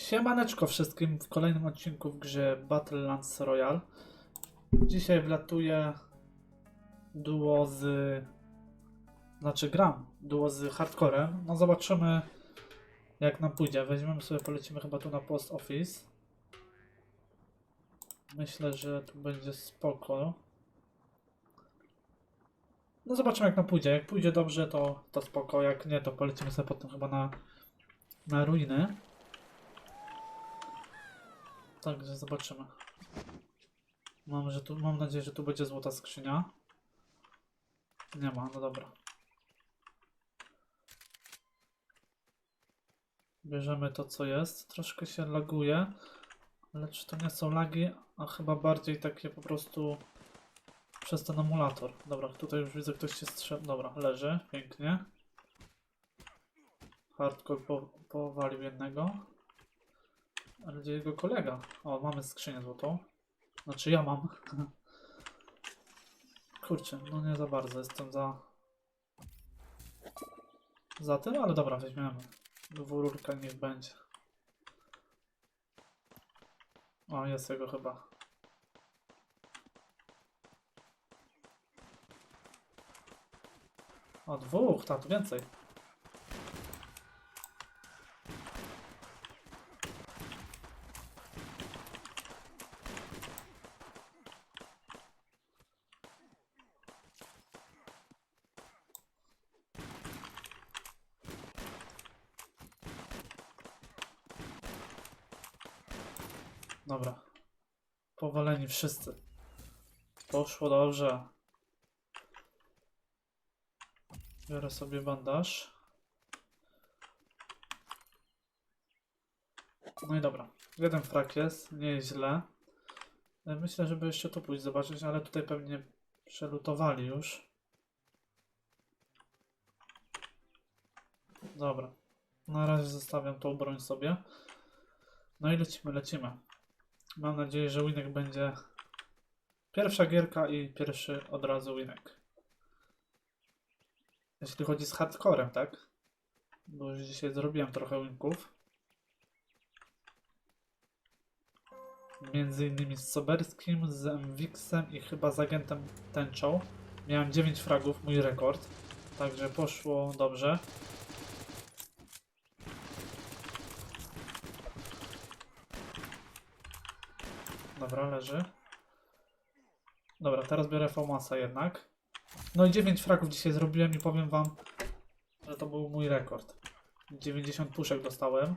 Siemaneczko wszystkim w kolejnym odcinku w grze Battlelands Royale. Dzisiaj wlatuje duo z... Znaczy gram duo z hardcorem. No zobaczymy jak nam pójdzie. Weźmiemy sobie, polecimy chyba tu na post office. Myślę, że tu będzie spoko. No zobaczymy jak nam pójdzie. Jak pójdzie dobrze to, to spoko, jak nie to polecimy sobie potem chyba na, na ruiny. Także zobaczymy. Mam, że tu, mam nadzieję, że tu będzie złota skrzynia. Nie ma, no dobra. Bierzemy to, co jest. Troszkę się laguje, ale czy to nie są lagi, a chyba bardziej takie po prostu przez ten emulator. Dobra, tutaj już widzę, ktoś się strzela. Dobra, leży, pięknie. Hardcore po, powalił jednego. Ale gdzie jego kolega? O, mamy skrzynię złotą. Znaczy ja mam. Kurczę, no nie za bardzo jestem za... Za tym, ale dobra, weźmiemy. Dwururka niech będzie. O, jest jego chyba. O, dwóch, tak, więcej. Dobra. Powaleni wszyscy. Poszło dobrze. Biorę sobie bandaż. No i dobra. Jeden frak jest, nie jest źle. E, Myślę, żeby jeszcze tu pójść zobaczyć, ale tutaj pewnie przelutowali już. Dobra. Na razie zostawiam tą broń sobie. No i lecimy, lecimy. Mam nadzieję, że winek będzie pierwsza gierka i pierwszy od razu winek. Jeśli chodzi z hardcorem, tak? Bo już dzisiaj zrobiłem trochę winków. Między innymi z Soberskim, z Mvixem i chyba z agentem Tęczą. Miałem 9 fragów, mój rekord. Także poszło dobrze. Dobra, leży. Dobra, teraz biorę Fomasa jednak. No i 9 fragów dzisiaj zrobiłem i powiem wam, że to był mój rekord. 90 puszek dostałem.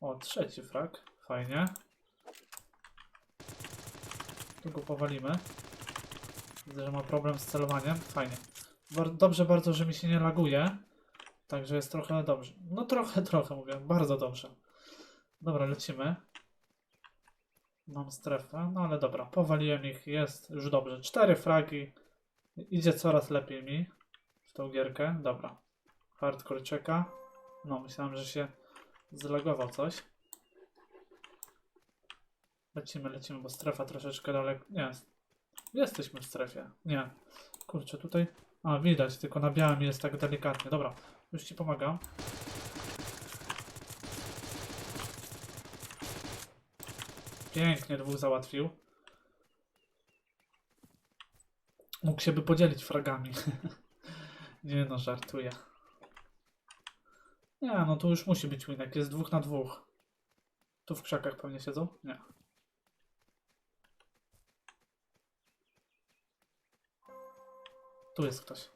O, trzeci frag. Fajnie. Tu go powalimy. Widzę, że ma problem z celowaniem. Fajnie. Dobrze bardzo, że mi się nie laguje. Także jest trochę dobrze. No trochę, trochę mówię. Bardzo dobrze. Dobra, lecimy. Mam strefę, no ale dobra, powaliłem ich, jest już dobrze. Cztery fragi, idzie coraz lepiej mi w tą gierkę. Dobra, hardcore czeka. No, myślałem, że się zlagował coś. Lecimy, lecimy, bo strefa troszeczkę daleko. Nie, jesteśmy w strefie. Nie, kurczę, tutaj. A, widać, tylko na białym jest tak delikatnie. Dobra, już ci pomagam. Pięknie dwóch załatwił. Mógł się by podzielić fragami. Nie no, żartuję. Nie, no tu już musi być winek. Jest dwóch na dwóch. Tu w krzakach pewnie siedzą? Nie. Tu jest ktoś.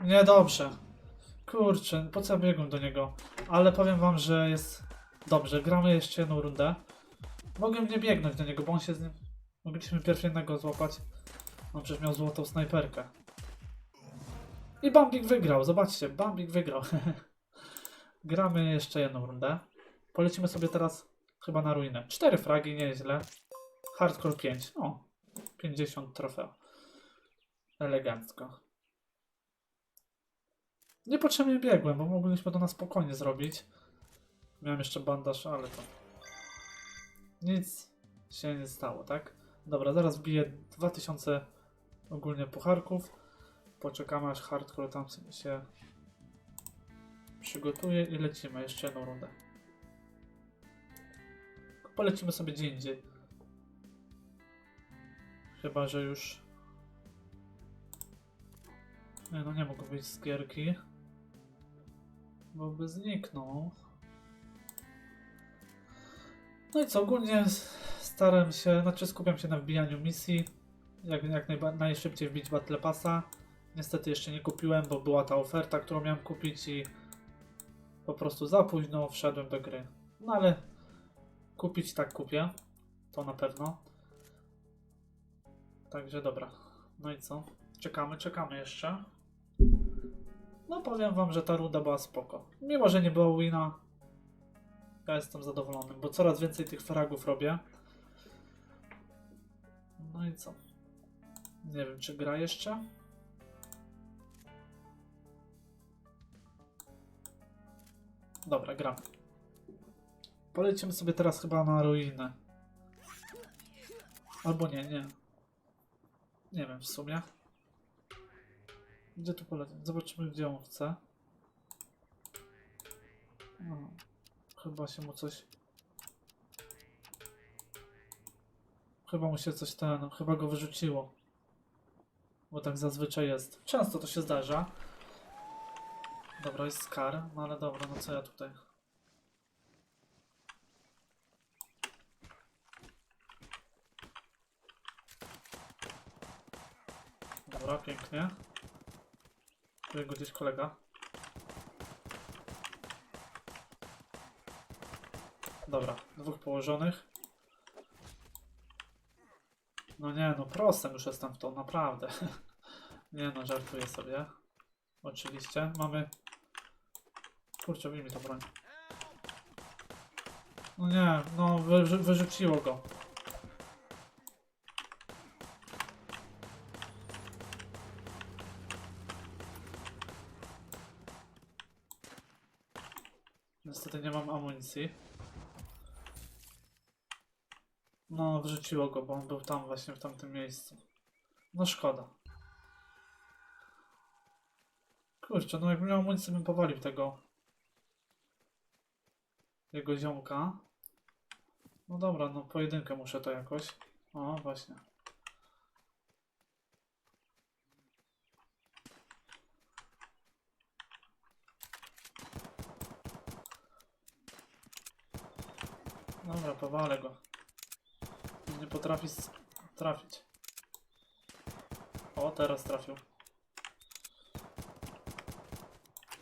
Niedobrze. Kurczę, po co biegłem do niego? Ale powiem wam, że jest dobrze. Gramy jeszcze jedną rundę. Mogłem nie biegnąć do niego, bo on się z nim... Mogliśmy pierw jednego złapać. On przecież miał złotą snajperkę. I Bambik wygrał, zobaczcie, Bambik wygrał. Gramy jeszcze jedną rundę. Polecimy sobie teraz chyba na ruinę. Cztery fragi, nieźle. Hardcore 5. O, 50 trofea. Elegancko. Niepotrzebnie biegłem, bo mogliśmy to na spokojnie zrobić. Miałem jeszcze bandaż, ale to... Nic się nie stało, tak? Dobra, zaraz wbiję 2000 ogólnie pucharków. Poczekamy aż hardcore tam się przygotuje i lecimy jeszcze jedną rundę. Polecimy sobie gdzie indziej. Chyba, że już... Nie no, nie mógł być z gierki. Bo by zniknął. No i co, ogólnie staram się, znaczy skupiam się na wbijaniu misji. Jak, jak najszybciej wbić Battle Passa. Niestety jeszcze nie kupiłem, bo była ta oferta, którą miałem kupić i po prostu za późno wszedłem do gry. No ale kupić tak kupię. To na pewno. Także dobra. No i co? Czekamy, czekamy jeszcze. No powiem wam, że ta runda była spoko. Mimo, że nie było wina, ja jestem zadowolony, bo coraz więcej tych fragów robię. No i co? Nie wiem, czy gra jeszcze? Dobra, gramy. Polecimy sobie teraz chyba na ruinę. Albo nie, nie. Nie wiem w sumie. Gdzie tu polecieć? Zobaczymy, gdzie on chce. No, chyba się mu coś... Chyba mu się coś ten... Chyba go wyrzuciło. Bo tak zazwyczaj jest. Często to się zdarza. Dobra, jest Skar. No ale dobra, no co ja tutaj... Dobra, pięknie. Tu gdzieś kolega. Dobra, dwóch położonych. No nie, no prostem już jestem w to, naprawdę. nie no, żartuję sobie. Oczywiście. Mamy... Kurczę, wyjmij to broń. No nie, no wy, wyrzuciło go. Niestety nie mam amunicji. No, wrzuciło go, bo on był tam właśnie w tamtym miejscu. No szkoda. Kurczę, no jakbym miał amunicję, bym powalił tego jego ziomka. No dobra, no pojedynkę muszę to jakoś. O, właśnie. Dobra, powalę go. Nie potrafi trafić. O, teraz trafił.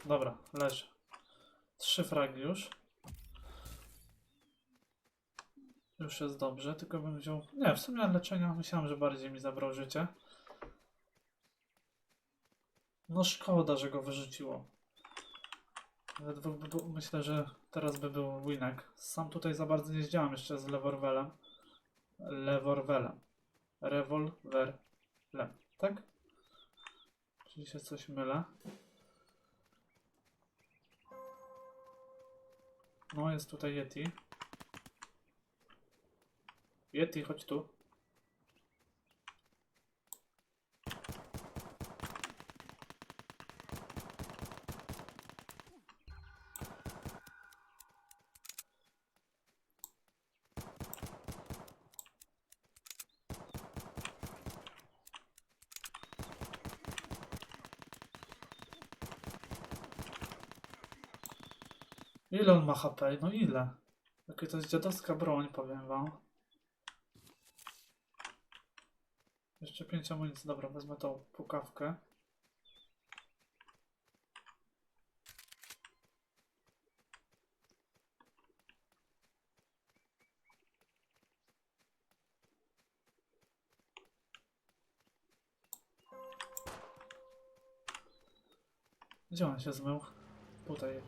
Dobra, leży. Trzy fragi już. Już jest dobrze, tylko bym wziął... Nie, w sumie leczenia myślałem, że bardziej mi zabrał życie. No szkoda, że go wyrzuciło. Był- myślę, że teraz by był winek. Sam tutaj za bardzo nie zdziałam jeszcze z Leworwelem. Leworwelem. Rewolwerlem. Tak? Czyli się coś mylę. No, jest tutaj Yeti. Yeti, chodź tu. Ile on ma HP? No ile? Jakie to jest dziadowska broń, powiem wam. Jeszcze 5 amunicji. Dobra, wezmę tą pukawkę. Gdzie on się zmył? Tutaj.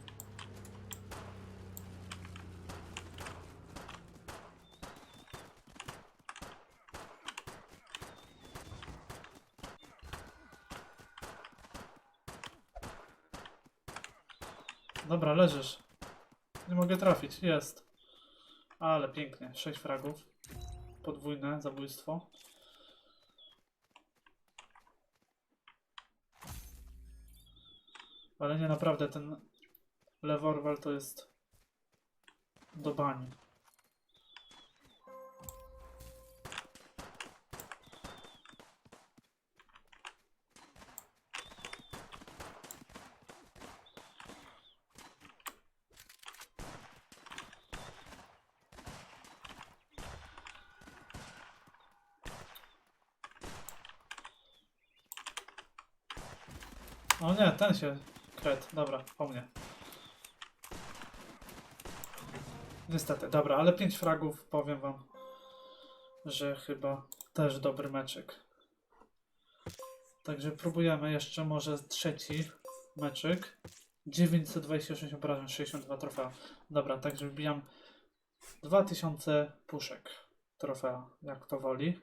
Dobra, leżysz. Nie mogę trafić, jest. Ale pięknie, 6 fragów. Podwójne zabójstwo. Ale nie, naprawdę ten leworwal to jest do bani. O nie, ten się kret. Dobra, po mnie. Niestety, dobra, ale 5 fragów, powiem wam, że chyba też dobry meczek. Także próbujemy jeszcze może trzeci meczyk. 926 obrażeń, 62 trofea. Dobra, także wbijam 2000 puszek trofea, jak to woli.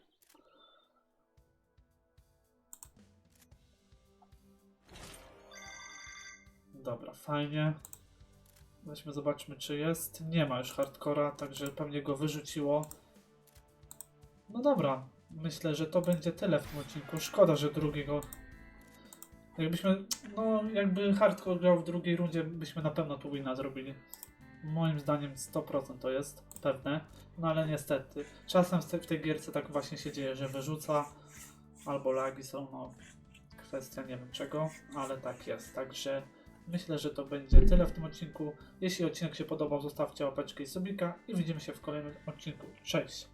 Dobra, fajnie. Weźmy, zobaczmy, czy jest. Nie ma już hardcora, także pewnie go wyrzuciło. No dobra, myślę, że to będzie tyle w tym odcinku. Szkoda, że drugiego. Jakbyśmy, no, jakby hardcore grał w drugiej rundzie, byśmy na pewno tu wina zrobili. Moim zdaniem 100% to jest pewne, no ale niestety. Czasem w te- w tej gierce tak właśnie się dzieje, że wyrzuca albo lagi są, no kwestia nie wiem czego, ale tak jest. Także myślę, że to będzie tyle w tym odcinku. Jeśli odcinek się podobał, zostawcie łapeczkę i subika i widzimy się w kolejnym odcinku. Cześć!